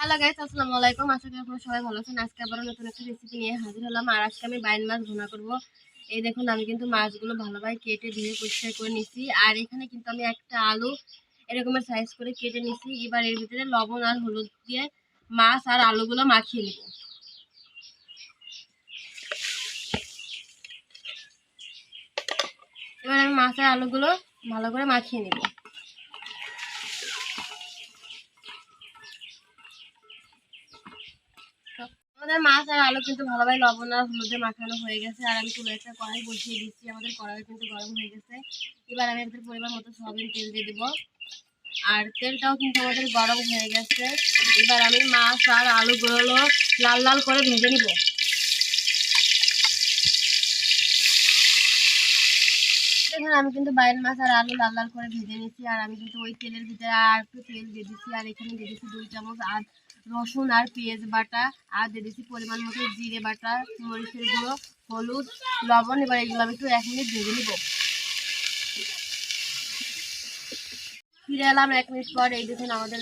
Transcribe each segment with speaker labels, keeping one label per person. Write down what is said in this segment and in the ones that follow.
Speaker 1: Hello guys আসসালামু আলাইকুম। আশা করি আপনারা সবাই ভালো আছেন। আজকে আবার নতুন একটা রেসিপি নিয়ে হাজির হলাম। আর আজকে আমি বাইন মাছ ভুনা করব। এই দেখুন, আমি কিন্তু মাছগুলো ভালোভাবে কেটে ধুয়ে পরিষ্কার করে নিছি। আর এখানে কিন্তু আমি একটা আলু এরকমের সাইজ করে কেটে নিছি। এবার এর ভিতরে লবণ আর হলুদ দিয়ে মাছ আর আলুগুলো মাখিয়ে নিব। এবার আমি মাছ আর আলুগুলো ভালো করে মাখিয়ে নিব। আমাদের মাছ আর আলু কিন্তু ভালোভাবে লবণ আর হলুদে মাখানো হয়ে গেছে। আর আমি তুলে একটা কড়াই বসিয়ে দিচ্ছি। আমাদের কড়াই কিন্তু গরম হয়ে গেছে। এবার আমি এদের পরিমাণ মতো সয়াবিন তেল দিয়ে দেবো। আর তেলটাও কিন্তু আমাদের গরম হয়ে গেছে। এবার আমি মাছ আর আলুগুলো লাল লাল করে ভেজে নিব। দেখুন, আমি কিন্তু বাইরের মাছ আর আলু লাল লাল করে ভেজে নিচ্ছি আর আমি কিন্তু ওই তেলের ভিতরে আর একটু তেল দিয়ে দিচ্ছি। আর এখানে দিয়ে দিচ্ছি দুই চামচ আর রসুন আর পেঁয়াজ বাটা আর দিয়ে দিচ্ছি পরিমাণ মতো জিরে বাটা, মরিচের গুঁড়ো, হলুদ, লবণ, এবার এগুলো আমি একটু এক মিনিট ভেজে নিব। ফিরে এলাম এক মিনিট পর, এই দেখুন আমাদের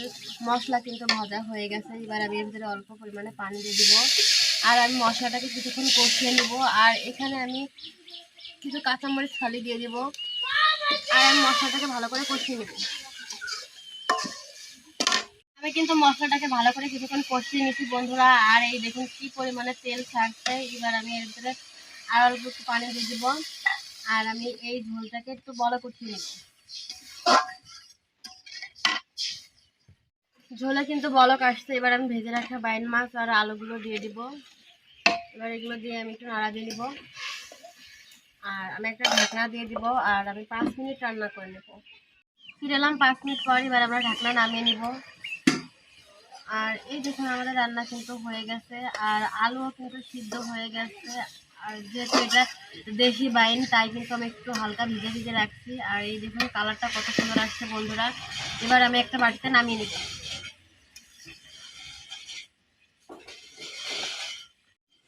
Speaker 1: মশলা কিন্তু ভাজা হয়ে গেছে। এবার আমি এর ভিতরে অল্প পরিমাণে পানি দিয়ে দিব। আর আমি মশলাটাকে কিছুক্ষণ কষিয়ে নেব। আর এখানে আমি কিছু কাঁচামরিচ খালি দিয়ে দিব। আর আমি মশলাটাকে ভালো করে কষিয়ে নেব। আমি কিন্তু মশলাটাকে ভালো করে কিছুক্ষণ কষিয়ে নিচ্ছি, বন্ধুরা। আর এই দেখুন কি পরিমাণে তেল ছাড়ছে। এবার আমি এর ভিতরে আর অল্প একটু পানি দিয়ে দিব। আর আমি এই ঝোলটাকে একটু বড় নেব ঝোলে কিন্তু বলক আসছে। এবার আমি ভেজে রাখা বাইন মাছ আর আলুগুলো দিয়ে দিব। এবার এগুলো দিয়ে আমি একটু নাড়া দিয়ে দিব আর আমি একটা ঢাকনা দিয়ে দিব আর আমি পাঁচ মিনিট রান্না করে নেব। ফিরে এলাম পাঁচ মিনিট পর। এবার আমরা ঢাকনা নামিয়ে নিব। আর এই দেখুন আমাদের রান্না কিন্তু হয়ে গেছে, আর আলুও কিন্তু সিদ্ধ হয়ে গেছে। আর যেহেতু এটা দেশি বাইন, তাই কিন্তু আমি একটু হালকা ভিজে ভিজে রাখছি। আর এই দেখুন, কালারটা কত সুন্দর আসছে বন্ধুরা। এবার আমি একটা বাটিতে নামিয়ে নিব।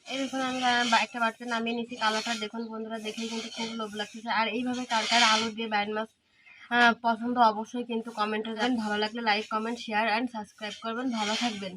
Speaker 1: এই দেখুন, আমি একটা বাটিতে নামিয়ে নিচ্ছি। কালারটা দেখুন বন্ধুরা, দেখেই কিন্তু খুব লোভ লাগতেছে। আর এইভাবে কার কার আলু দিয়ে বাইন মাছ পছন্দ অবশ্যই কিন্তু কমেন্টে দেবেন ভালো লাগলে like comment share and subscribe করবেন। ভালো থাকবেন।